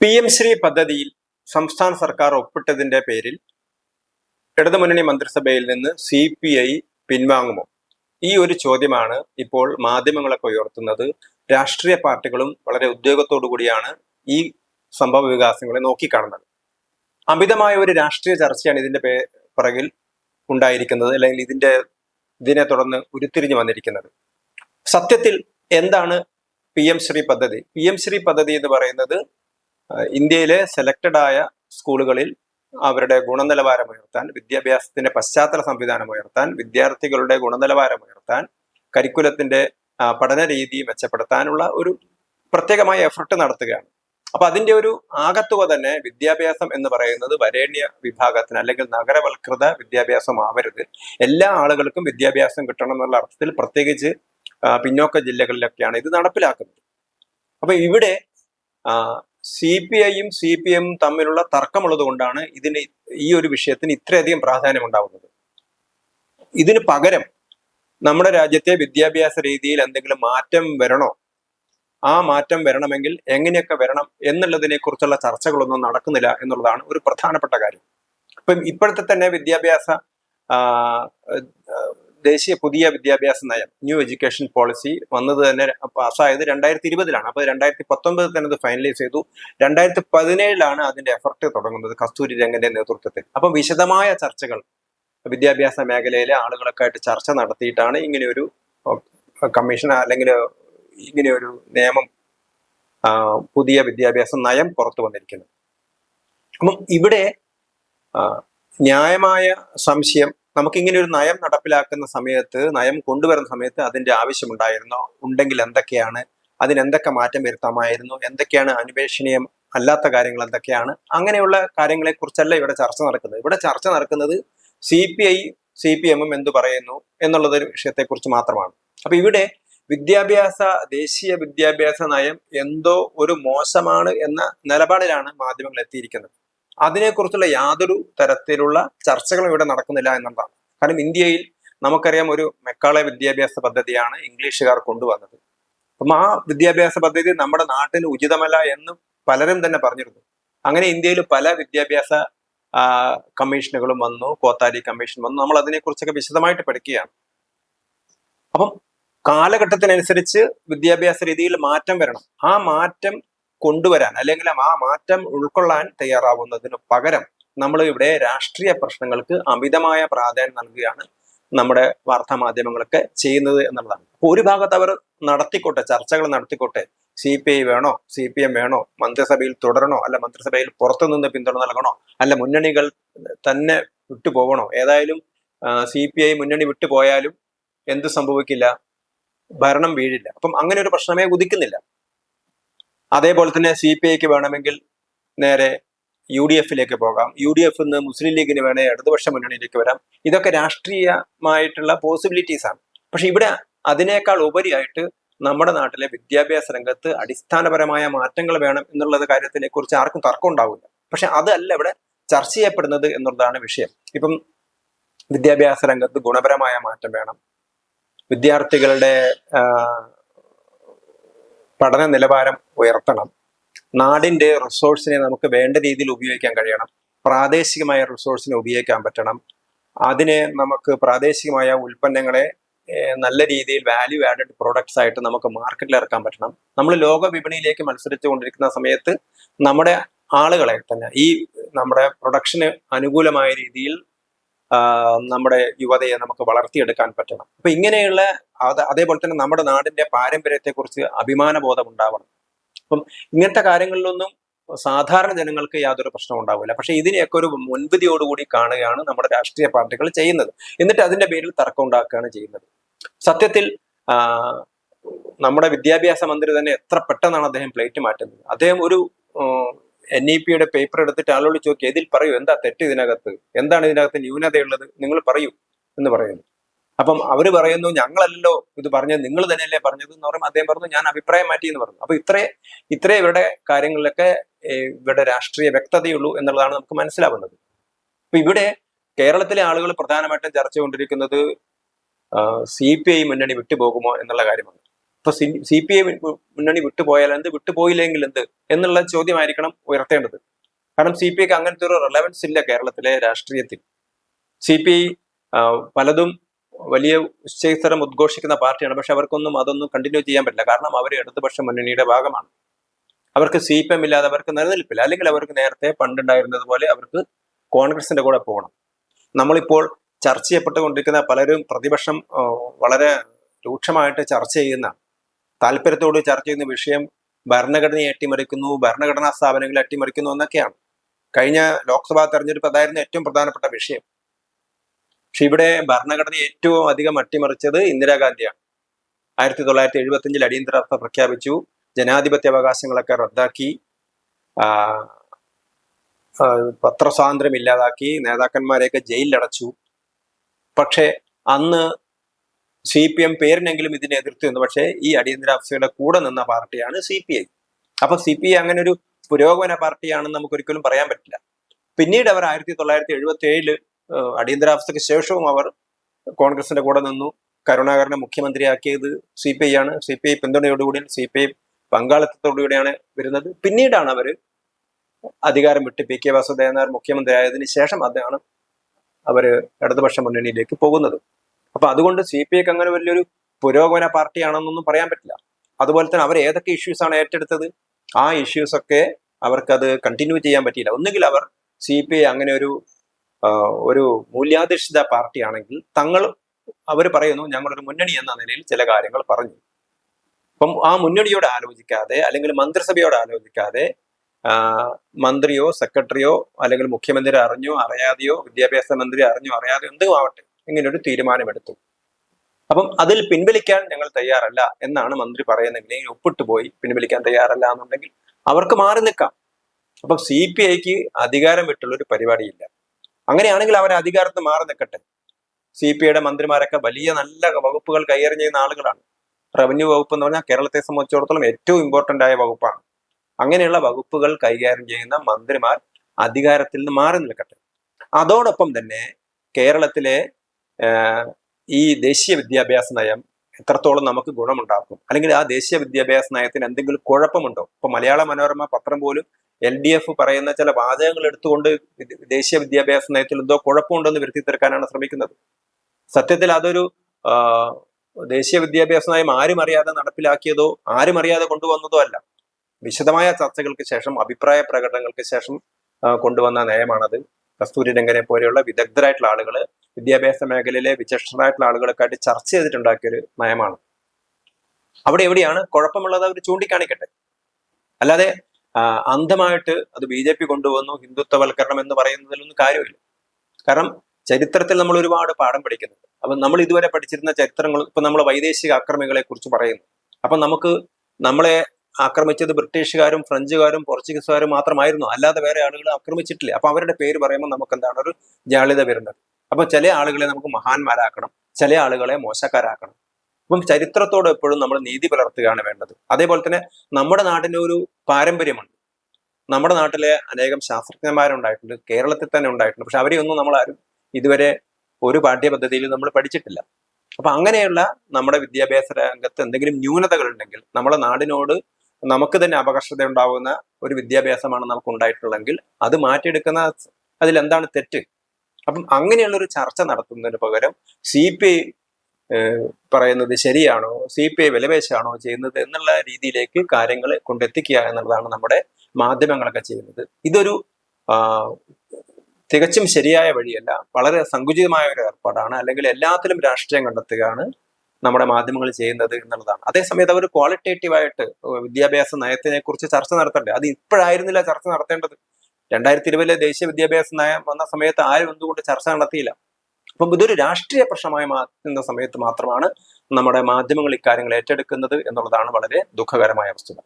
P M Shri പദ്ധതിയിൽ സംസ്ഥാന സർക്കാർ ഒപ്പിട്ടതിന്റെ പേരിൽ ഇടതുമുന്നണി മന്ത്രിസഭയിൽ നിന്ന് സി പി ഐ പിൻവാങ്ങുമോ? ഈ ഒരു ചോദ്യമാണ് ഇപ്പോൾ മാധ്യമങ്ങളൊക്കെ ഉയർത്തുന്നത്. രാഷ്ട്രീയ പാർട്ടികളും വളരെ ഉദ്യോഗത്തോടു കൂടിയാണ് ഈ സംഭവ വികാസങ്ങളെ നോക്കിക്കാണുന്നത്. അമിതമായ ഒരു രാഷ്ട്രീയ ചർച്ചയാണ് ഇതിന്റെ പിറകിൽ ഉണ്ടായിരിക്കുന്നത് അല്ലെങ്കിൽ ഇതിന്റെ ഇതിനെ തുടർന്ന് ഉരുത്തിരിഞ്ഞു വന്നിരിക്കുന്നത്. സത്യത്തിൽ എന്താണ് പി എം ശ്രീ പദ്ധതി? പി എം ശ്രീ പദ്ധതി എന്ന് പറയുന്നത് ഇന്ത്യയിലെ സെലക്റ്റഡ് ആയ സ്കൂളുകളിൽ അവരുടെ ഗുണനിലവാരം ഉയർത്താൻ വിദ്യാഭ്യാസത്തിന്റെ പശ്ചാത്തല സംവിധാനം ഉയർത്താൻ വിദ്യാർത്ഥികളുടെ ഗുണനിലവാരം ഉയർത്താൻ കരിക്കുലത്തിന്റെ പഠന രീതി മെച്ചപ്പെടുത്താനുള്ള ഒരു പ്രത്യേകമായ എഫർട്ട് നടത്തുകയാണ്. അപ്പൊ അതിന്റെ ഒരു ആകത്തുക തന്നെ വിദ്യാഭ്യാസം എന്ന് പറയുന്നത് വരേണ്യ വിഭാഗത്തിന് അല്ലെങ്കിൽ നഗരവൽകൃത വിദ്യാഭ്യാസം ആവരുത്. എല്ലാ ആളുകൾക്കും വിദ്യാഭ്യാസം കിട്ടണം എന്നുള്ള അർത്ഥത്തിൽ പ്രത്യേകിച്ച് പിന്നോക്ക ജില്ലകളിലൊക്കെയാണ് ഇത് നടപ്പിലാക്കുന്നത്. അപ്പൊ ഇവിടെ സി പി ഐയും സി പി എമ്മും തമ്മിലുള്ള തർക്കമുള്ളത് കൊണ്ടാണ് ഇതിന് ഈ ഒരു വിഷയത്തിന് ഇത്രയധികം പ്രാധാന്യം ഉണ്ടാകുന്നത് ഇതിന് പകരം നമ്മുടെ രാജ്യത്തെ വിദ്യാഭ്യാസ രീതിയിൽ എന്തെങ്കിലും മാറ്റം വരണോ? ആ മാറ്റം വരണമെങ്കിൽ എങ്ങനെയൊക്കെ വരണം എന്നുള്ളതിനെ കുറിച്ചുള്ള ചർച്ചകളൊന്നും നടക്കുന്നില്ല എന്നുള്ളതാണ് ഒരു പ്രധാനപ്പെട്ട കാര്യം. ഇപ്പം ഇപ്പോഴത്തെ തന്നെ വിദ്യാഭ്യാസ ദേശീയ പുതിയ വിദ്യാഭ്യാസ നയം ന്യൂ എഡ്യൂക്കേഷൻ പോളിസി വന്നത് തന്നെ പാസ്സായത് രണ്ടായിരത്തി ഇരുപതിലാണ് അപ്പോൾ രണ്ടായിരത്തി പത്തൊമ്പതിൽ തന്നെ അത് ഫൈനലൈസ് ചെയ്തു. രണ്ടായിരത്തി പതിനേഴിലാണ് അതിന്റെ എഫർട്ട് തുടങ്ങുന്നത് കസ്തൂരി രംഗന്റെ നേതൃത്വത്തിൽ. അപ്പം വിശദമായ ചർച്ചകൾ വിദ്യാഭ്യാസ മേഖലയിലെ ആളുകളൊക്കെ ആയിട്ട് ചർച്ച നടത്തിയിട്ടാണ് ഇങ്ങനെയൊരു കമ്മീഷൻ അല്ലെങ്കിൽ ഇങ്ങനെയൊരു നിയമം പുതിയ വിദ്യാഭ്യാസ നയം പുറത്തു വന്നിരിക്കുന്നത്. അപ്പം ഇവിടെ ന്യായമായ സംശയം നമുക്ക് ഇങ്ങനെ ഒരു നയം നടപ്പിലാക്കുന്ന സമയത്ത് നയം കൊണ്ടുവരുന്ന സമയത്ത് അതിന്റെ ആവശ്യമുണ്ടായിരുന്നോ? ഉണ്ടെങ്കിൽ എന്തൊക്കെയാണ്? അതിനെന്തൊക്കെ മാറ്റം വരുത്താമായിരുന്നു? എന്തൊക്കെയാണ് അന്വേഷണീയം അല്ലാത്ത കാര്യങ്ങൾ എന്തൊക്കെയാണ്? അങ്ങനെയുള്ള കാര്യങ്ങളെ കുറിച്ചല്ല ഇവിടെ ചർച്ച നടക്കുന്നത്. ഇവിടെ ചർച്ച നടക്കുന്നത് C P I C P എമ്മും എന്തു പറയുന്നു എന്നുള്ളത് ഒരു വിഷയത്തെക്കുറിച്ച് മാത്രമാണ്. അപ്പൊ ഇവിടെ വിദ്യാഭ്യാസ ദേശീയ വിദ്യാഭ്യാസ നയം എന്തോ ഒരു മോശമാണ് എന്ന നിലപാടിലാണ് മാധ്യമങ്ങൾ എത്തിയിരിക്കുന്നത്. അതിനെക്കുറിച്ചുള്ള യാതൊരു തരത്തിലുള്ള ചർച്ചകളും ഇവിടെ നടക്കുന്നില്ല എന്നുള്ളതാണ്. കാരണം ഇന്ത്യയിൽ നമുക്കറിയാം ഒരു മെക്കാളെ വിദ്യാഭ്യാസ പദ്ധതിയാണ് ഇംഗ്ലീഷുകാർ കൊണ്ടുവന്നത്. അപ്പം ആ വിദ്യാഭ്യാസ പദ്ധതി നമ്മുടെ നാട്ടിന് ഉചിതമല്ല എന്ന് പലരും തന്നെ പറഞ്ഞിരുന്നു. അങ്ങനെ ഇന്ത്യയിൽ പല വിദ്യാഭ്യാസ കമ്മീഷനുകളും വന്നു കോത്താരി കമ്മീഷൻ വന്നു. നമ്മൾ അതിനെക്കുറിച്ചൊക്കെ വിശദമായിട്ട് പഠിക്കുകയാണ്. അപ്പം കാലഘട്ടത്തിനനുസരിച്ച് വിദ്യാഭ്യാസ രീതിയിൽ മാറ്റം വരണം. ആ മാറ്റം കൊണ്ടുവരാൻ അല്ലെങ്കിൽ ആ മാറ്റം ഉൾക്കൊള്ളാൻ തയ്യാറാവുന്നതിന് പകരം നമ്മൾ ഇവിടെ രാഷ്ട്രീയ പ്രശ്നങ്ങൾക്ക് അമിതമായ പ്രാധാന്യം നൽകുകയാണ് നമ്മുടെ വാർത്താ മാധ്യമങ്ങളൊക്കെ ചെയ്യുന്നത് എന്നുള്ളതാണ്. ഒരു ഭാഗത്ത് അവർ നടത്തിക്കോട്ടെ ചർച്ചകൾ നടത്തിക്കോട്ടെ. സി പി ഐ വേണോ സി പി എം വേണോ മന്ത്രിസഭയിൽ തുടരണോ അല്ല മന്ത്രിസഭയിൽ പുറത്തുനിന്ന് പിന്തുണ നൽകണോ അല്ല മുന്നണികൾ തന്നെ വിട്ടുപോകണോ? ഏതായാലും സി പി ഐ മുന്നണി വിട്ടുപോയാലും എന്ത് സംഭവിക്കില്ല? ഭരണം വീഴില്ല. അപ്പം അങ്ങനെ ഒരു പ്രശ്നമേ ഉദിക്കുന്നില്ല. അതേപോലെ തന്നെ സി പി ഐക്ക് വേണമെങ്കിൽ നേരെ യു ഡി എഫിലേക്ക് പോകാം. യു ഡി എഫ് നിന്ന് മുസ്ലിം ലീഗിന് വേണേ ഇടതുപക്ഷ മുന്നണിയിലേക്ക് വരാം. ഇതൊക്കെ രാഷ്ട്രീയമായിട്ടുള്ള പോസിബിലിറ്റീസ് ആണ്. പക്ഷെ ഇവിടെ അതിനേക്കാൾ ഉപരിയായിട്ട് നമ്മുടെ നാട്ടിലെ വിദ്യാഭ്യാസ രംഗത്ത് അടിസ്ഥാനപരമായ മാറ്റങ്ങൾ വേണം എന്നുള്ളത് കാര്യത്തിനെ കുറിച്ച് ആർക്കും തർക്കം ഉണ്ടാവില്ല. പക്ഷെ അതല്ല ഇവിടെ ചർച്ച ചെയ്യപ്പെടുന്നത് എന്നുള്ളതാണ് വിഷയം. ഇപ്പം വിദ്യാഭ്യാസ രംഗത്ത് ഗുണപരമായ മാറ്റം വേണം. വിദ്യാർത്ഥികളുടെ പഠന നിലവാരം ഉയർത്തണം. നാടിന്റെ റിസോഴ്സിനെ നമുക്ക് വേണ്ട രീതിയിൽ ഉപയോഗിക്കാൻ കഴിയണം. പ്രാദേശികമായ റിസോഴ്സിനെ ഉപയോഗിക്കാൻ പറ്റണം. അതിനെ നമുക്ക് പ്രാദേശികമായ ഉൽപ്പന്നങ്ങളെ നല്ല രീതിയിൽ വാല്യൂ ആഡഡ് പ്രോഡക്ട്സ് ആയിട്ട് നമുക്ക് മാർക്കറ്റിൽ ഇറക്കാൻ പറ്റണം. നമ്മൾ ലോക വിപണിയിലേക്ക് മത്സരിച്ചു കൊണ്ടിരിക്കുന്ന സമയത്ത് നമ്മുടെ ആളുകളെ തന്നെ ഈ നമ്മുടെ പ്രൊഡക്ഷന് അനുകൂലമായ രീതിയിൽ നമ്മുടെ യുവതയെ നമുക്ക് വളർത്തിയെടുക്കാൻ പറ്റണം. അപ്പൊ ഇങ്ങനെയുള്ള അത് അതേപോലെ തന്നെ നമ്മുടെ നാടിന്റെ പാരമ്പര്യത്തെക്കുറിച്ച് അഭിമാനബോധം ഉണ്ടാവണം അപ്പം ഇങ്ങനത്തെ കാര്യങ്ങളിലൊന്നും സാധാരണ ജനങ്ങൾക്ക് യാതൊരു പ്രശ്നവും ഉണ്ടാവില്ല. പക്ഷെ ഇതിനെയൊക്കെ ഒരു മുൻവിധിയോടുകൂടി കാണുകയാണ് നമ്മുടെ രാഷ്ട്രീയ പാർട്ടികൾ ചെയ്യുന്നത്. എന്നിട്ട് അതിന്റെ പേരിൽ തർക്കം ഉണ്ടാക്കുകയാണ് ചെയ്യുന്നത്. സത്യത്തിൽ നമ്മുടെ വിദ്യാഭ്യാസ മന്ത്രി തന്നെ എത്ര പെട്ടെന്നാണ് അദ്ദേഹം പ്ലേറ്റ് മാറ്റുന്നത്? അദ്ദേഹം ഒരു എൻ ഇ പിയുടെ പേപ്പർ എടുത്തിട്ട് ആളോട് ചോദിക്കുക ഇതിൽ പറയൂ? എന്താ തെറ്റ് ഇതിനകത്ത്? എന്താണ് ഇതിനകത്ത് ന്യൂനതയുള്ളത്? നിങ്ങൾ പറയൂ എന്ന് പറയുന്നു. അപ്പം അവർ പറയുന്നു ഞങ്ങളല്ലല്ലോ ഇത് പറഞ്ഞത് നിങ്ങൾ തന്നെയല്ലേ പറഞ്ഞത് എന്ന് പറയുമ്പോൾ അദ്ദേഹം പറഞ്ഞു ഞാൻ അഭിപ്രായം മാറ്റി എന്ന് പറഞ്ഞു. അപ്പൊ ഇത്രേ ഇത്രേ ഇവരുടെ കാര്യങ്ങളിലൊക്കെ ഇവരുടെ രാഷ്ട്രീയ വ്യക്തതയുള്ളൂ എന്നുള്ളതാണ് നമുക്ക് മനസ്സിലാവുന്നത്. അപ്പൊ ഇവിടെ കേരളത്തിലെ ആളുകൾ പ്രധാനമായിട്ടും ചർച്ച കൊണ്ടിരിക്കുന്നത് സി പി ഐ മുന്നണി വിട്ടുപോകുമോ എന്നുള്ള കാര്യമാണ്. ഇപ്പൊ സി പി ഐ മുന്നണി വിട്ടുപോയാൽ എന്ത്? വിട്ടുപോയില്ലെങ്കിൽ എന്ത്? എന്നുള്ള ചോദ്യമായിരിക്കണം ഉയർത്തേണ്ടത്. കാരണം സി പി ഐക്ക് അങ്ങനത്തെ ഒരു റെലവൻസ് ഇല്ല കേരളത്തിലെ രാഷ്ട്രീയത്തിൽ. സി പി ഐ പലതും വലിയ ഉച്ചസ്ഥരം ഉദ്ഘോഷിക്കുന്ന പാർട്ടിയാണ്. പക്ഷെ അവർക്കൊന്നും അതൊന്നും കണ്ടിന്യൂ ചെയ്യാൻ പറ്റില്ല. കാരണം അവർ ഇടതുപക്ഷ മുന്നണിയുടെ ഭാഗമാണ്. അവർക്ക് സി പി എം ഇല്ലാതെ അവർക്ക് നിലനിൽപ്പില്ല. അല്ലെങ്കിൽ അവർക്ക് നേരത്തെ പണ്ടുണ്ടായിരുന്നത് പോലെ അവർക്ക് കോൺഗ്രസിന്റെ കൂടെ പോകണം. നമ്മളിപ്പോൾ ചർച്ച ചെയ്യപ്പെട്ടുകൊണ്ടിരിക്കുന്ന പലരും പ്രതിപക്ഷം വളരെ രൂക്ഷമായിട്ട് ചർച്ച ചെയ്യുന്ന താല്പര്യത്തോട് ചർച്ച ചെയ്യുന്ന വിഷയം ഭരണഘടനയെ അട്ടിമറിക്കുന്നു ഭരണഘടനാ സ്ഥാപനങ്ങളെ അട്ടിമറിക്കുന്നു എന്നൊക്കെയാണ്. കഴിഞ്ഞ ലോക്സഭാ തെരഞ്ഞെടുപ്പ് അതായിരുന്നു ഏറ്റവും പ്രധാനപ്പെട്ട വിഷയം. പക്ഷെ ഇവിടെ ഭരണഘടന ഏറ്റവും അധികം അട്ടിമറിച്ചത് ഇന്ദിരാഗാന്ധിയാണ്. ആയിരത്തി തൊള്ളായിരത്തി എഴുപത്തി അഞ്ചിൽ അടിയന്തരാവസ്ഥ പ്രഖ്യാപിച്ചു ജനാധിപത്യ അവകാശങ്ങളൊക്കെ റദ്ദാക്കി പത്രസ്വാതന്ത്ര്യം ഇല്ലാതാക്കി നേതാക്കന്മാരെയൊക്കെ ജയിലിലടച്ചു. പക്ഷെ അന്ന് സി പി എം പേരിനെങ്കിലും ഇതിനെ എതിർത്തിരുന്നു പക്ഷേ ഈ അടിയന്തരാവസ്ഥയുടെ കൂടെ നിന്ന പാർട്ടിയാണ് സി പി ഐ. അപ്പൊ സി പി ഐ അങ്ങനെ ഒരു പുരോഗമന പാർട്ടിയാണെന്ന് നമുക്ക് ഒരിക്കലും പറയാൻ പറ്റില്ല. പിന്നീട് അവർ ആയിരത്തി തൊള്ളായിരത്തി എഴുപത്തി ഏഴിൽ അടിയന്തരാവസ്ഥയ്ക്ക് ശേഷവും അവർ കോൺഗ്രസിന്റെ കൂടെ നിന്നു. കരുണാകരനെ മുഖ്യമന്ത്രിയാക്കിയത് സി പി ഐ ആണ്. സി പി ഐ പിന്തുണയോടുകൂടി സി പി ഐ പങ്കാളിത്തത്തോടുകൂടിയാണ് വരുന്നത്. പിന്നീടാണ് അവർ അധികാരം വിട്ട് പി കെ വാസുദേവൻ നായർ മുഖ്യമന്ത്രിയായതിനു ശേഷം അദ്ദേഹമാണ് അവർ ഇടതുപക്ഷ മുന്നണിയിലേക്ക് പോകുന്നത്. അപ്പൊ അതുകൊണ്ട് സി പി ഐക്ക് അങ്ങനെ വലിയൊരു പുരോഗമന പാർട്ടിയാണെന്നൊന്നും പറയാൻ പറ്റില്ല. അതുപോലെ തന്നെ അവർ ഏതൊക്കെ ഇഷ്യൂസ് ആണ് ഏറ്റെടുത്തത്? ആ ഇഷ്യൂസ് ഒക്കെ അവർക്കത് കണ്ടിന്യൂ ചെയ്യാൻ പറ്റിയില്ല. ഒന്നുകിൽ അവർ സി പി ഐ അങ്ങനെ ഒരു ഒരു മൂല്യാധിഷ്ഠിത പാർട്ടിയാണെങ്കിൽ തങ്ങൾ അവർ പറയുന്നു ഞങ്ങളൊരു മുന്നണി എന്ന നിലയിൽ ചില കാര്യങ്ങൾ പറഞ്ഞു. അപ്പം ആ മുന്നണിയോട് ആലോചിക്കാതെ അല്ലെങ്കിൽ മന്ത്രിസഭയോട് ആലോചിക്കാതെ മന്ത്രിയോ സെക്രട്ടറിയോ അല്ലെങ്കിൽ മുഖ്യമന്ത്രി അറിഞ്ഞോ അറിയാതെയോ വിദ്യാഭ്യാസ മന്ത്രി അറിഞ്ഞോ അറിയാതെയോ എന്തും ആവട്ടെ ഇങ്ങനെ ഒരു തീരുമാനമെടുത്തു. അപ്പം അതിൽ പിൻവലിക്കാൻ ഞങ്ങൾ തയ്യാറല്ല എന്നാണ് മന്ത്രി പറയുന്നതെങ്കിൽ ഒപ്പിട്ട് പോയി പിൻവലിക്കാൻ തയ്യാറല്ല എന്നുണ്ടെങ്കിൽ അവർക്ക് മാറി നിൽക്കാം. അപ്പം സി പി ഐക്ക് അധികാരം വിട്ടുള്ള ഒരു പരിപാടിയില്ല. അങ്ങനെയാണെങ്കിൽ അവർ അധികാരത്ത് മാറി നിൽക്കട്ടെ. സി പി ഐയുടെ മന്ത്രിമാരൊക്കെ വലിയ നല്ല വകുപ്പുകൾ കൈകാര്യം ചെയ്യുന്ന ആളുകളാണ്. റവന്യൂ വകുപ്പ് എന്ന് പറഞ്ഞാൽ കേരളത്തെ സംബന്ധിച്ചിടത്തോളം ഏറ്റവും ഇമ്പോർട്ടന്റ് ആയ വകുപ്പാണ്. അങ്ങനെയുള്ള വകുപ്പുകൾ കൈകാര്യം ചെയ്യുന്ന മന്ത്രിമാർ അധികാരത്തിൽ നിന്ന് മാറി നിൽക്കട്ടെ. അതോടൊപ്പം തന്നെ കേരളത്തിലെ ഈ ദേശീയ വിദ്യാഭ്യാസ നയം എത്രത്തോളം നമുക്ക് ഗുണമുണ്ടാക്കും? അല്ലെങ്കിൽ ആ ദേശീയ വിദ്യാഭ്യാസ നയത്തിന് എന്തെങ്കിലും കുഴപ്പമുണ്ടോ? ഇപ്പൊ മലയാള മനോരമ പത്രം പോലും എൽ ഡി എഫ് പറയുന്ന ചില വാചകങ്ങൾ എടുത്തുകൊണ്ട് ദേശീയ വിദ്യാഭ്യാസ നയത്തിൽ എന്തോ കുഴപ്പമുണ്ടെന്ന് വരുത്തി തീർക്കാനാണ് ശ്രമിക്കുന്നത്. സത്യത്തിൽ അതൊരു ദേശീയ വിദ്യാഭ്യാസ നയം ആരും അറിയാതെ നടപ്പിലാക്കിയതോ ആരും അറിയാതെ കൊണ്ടുവന്നതോ അല്ല. വിശദമായ ചർച്ചകൾക്ക് ശേഷം അഭിപ്രായ പ്രകടനങ്ങൾക്ക് ശേഷം കൊണ്ടുവന്ന നയമാണത്. കസ്തൂരി രംഗനെ പോലെയുള്ള വിദഗ്ധരായിട്ടുള്ള ആളുകൾ വിദ്യാഭ്യാസ മേഖലയിലെ വിചക്ഷണരായിട്ടുള്ള ആളുകളൊക്കെ ആയിട്ട് ചർച്ച ചെയ്തിട്ടുണ്ടാക്കിയ ഒരു നയമാണ്. അവിടെ എവിടെയാണ്? കുഴപ്പമുള്ളത് അവർ ചൂണ്ടിക്കാണിക്കട്ടെ. അല്ലാതെ അന്ധമായിട്ട് അത് ബി ജെ പി കൊണ്ടുവന്നു ഹിന്ദുത്വവൽക്കരണം എന്ന് പറയുന്നതിലൊന്നും കാര്യമില്ല. കാരണം ചരിത്രത്തിൽ നമ്മൾ ഒരുപാട് പാഠം പഠിക്കുന്നുണ്ട്. അപ്പം നമ്മൾ ഇതുവരെ പഠിച്ചിരുന്ന ചരിത്രങ്ങൾ ഇപ്പം നമ്മൾ വൈദേശിക ആക്രമികളെ കുറിച്ച് പറയുന്നു. അപ്പം നമുക്ക് നമ്മളെ ആക്രമിച്ചത് ബ്രിട്ടീഷുകാരും ഫ്രഞ്ചുകാരും പോർച്ചുഗീസുകാരും മാത്രമായിരുന്നു. അല്ലാതെ വേറെ ആളുകൾ ആക്രമിച്ചിട്ടില്ല. അപ്പൊ അവരുടെ പേര് പറയുമ്പോൾ നമുക്ക് എന്താണ് ഒരു ജാളിത വരുന്നത്. അപ്പൊ ചില ആളുകളെ നമുക്ക് മഹാന്മാരാക്കണം ചില ആളുകളെ മോശക്കാരാക്കണം. അപ്പം ചരിത്രത്തോട് എപ്പോഴും നമ്മൾ നീതി പുലർത്തുകയാണ് വേണ്ടത്. അതേപോലെ തന്നെ നമ്മുടെ നാടിന് ഒരു പാരമ്പര്യമുണ്ട്. നമ്മുടെ നാട്ടിലെ അനേകം ശാസ്ത്രജ്ഞന്മാരുണ്ടായിട്ടുണ്ട് കേരളത്തിൽ തന്നെ ഉണ്ടായിട്ടുണ്ട്. പക്ഷെ അവരെയൊന്നും നമ്മൾ ആരും ഇതുവരെ ഒരു പാഠ്യപദ്ധതിയിൽ നമ്മൾ പഠിച്ചിട്ടില്ല. അപ്പൊ അങ്ങനെയുള്ള നമ്മുടെ വിദ്യാഭ്യാസ രംഗത്ത് എന്തെങ്കിലും ന്യൂനതകൾ ഉണ്ടെങ്കിൽ നമ്മുടെ നാടിനോട് നമുക്ക് തന്നെ അപകർഷത ഉണ്ടാവുന്ന ഒരു വിദ്യാഭ്യാസമാണ് നമുക്ക് ഉണ്ടായിട്ടുള്ളതെങ്കിൽ അത് മാറ്റിയെടുക്കുന്ന അതിൽ എന്താണ് തെറ്റ്? അപ്പം അങ്ങനെയുള്ള ഒരു ചർച്ച നടത്തുന്നതിന് പകരം സി പി ഐ പറയുന്നത് ശരിയാണോ? സി പി ഐ വിലപേശാണോ ചെയ്യുന്നത് എന്നുള്ള രീതിയിലേക്ക് കാര്യങ്ങൾ കൊണ്ടെത്തിക്കുക എന്നുള്ളതാണ് നമ്മുടെ മാധ്യമങ്ങളൊക്കെ ചെയ്യുന്നത്. ഇതൊരു തികച്ചും ശരിയായ വഴിയല്ല വളരെ സങ്കുചിതമായ ഒരു ഏർപ്പാടാണ്. അല്ലെങ്കിൽ എല്ലാത്തിലും രാഷ്ട്രീയം കണ്ടെത്തുകയാണ് നമ്മുടെ മാധ്യമങ്ങൾ ചെയ്യുന്നത് എന്നുള്ളതാണ്. അതേസമയത്ത് അവർ ക്വാളിറ്റേറ്റീവായിട്ട് വിദ്യാഭ്യാസ നയത്തിനെ കുറിച്ച് ചർച്ച നടത്തണ്ടേ? അത് ഇപ്പോഴായിരുന്നില്ല ചർച്ച നടത്തേണ്ടത്. രണ്ടായിരത്തി ഇരുപതിലെ ദേശീയ വിദ്യാഭ്യാസ നയം വന്ന സമയത്ത് ആരും എന്തുകൊണ്ട് ചർച്ച നടത്തിയില്ല. അപ്പം ഇതൊരു രാഷ്ട്രീയ പ്രശ്നമായി മാറ്റുന്ന സമയത്ത് മാത്രമാണ് നമ്മുടെ മാധ്യമങ്ങൾ ഇക്കാര്യങ്ങൾ ഏറ്റെടുക്കുന്നത് എന്നുള്ളതാണ് വളരെ ദുഃഖകരമായ വസ്തുത.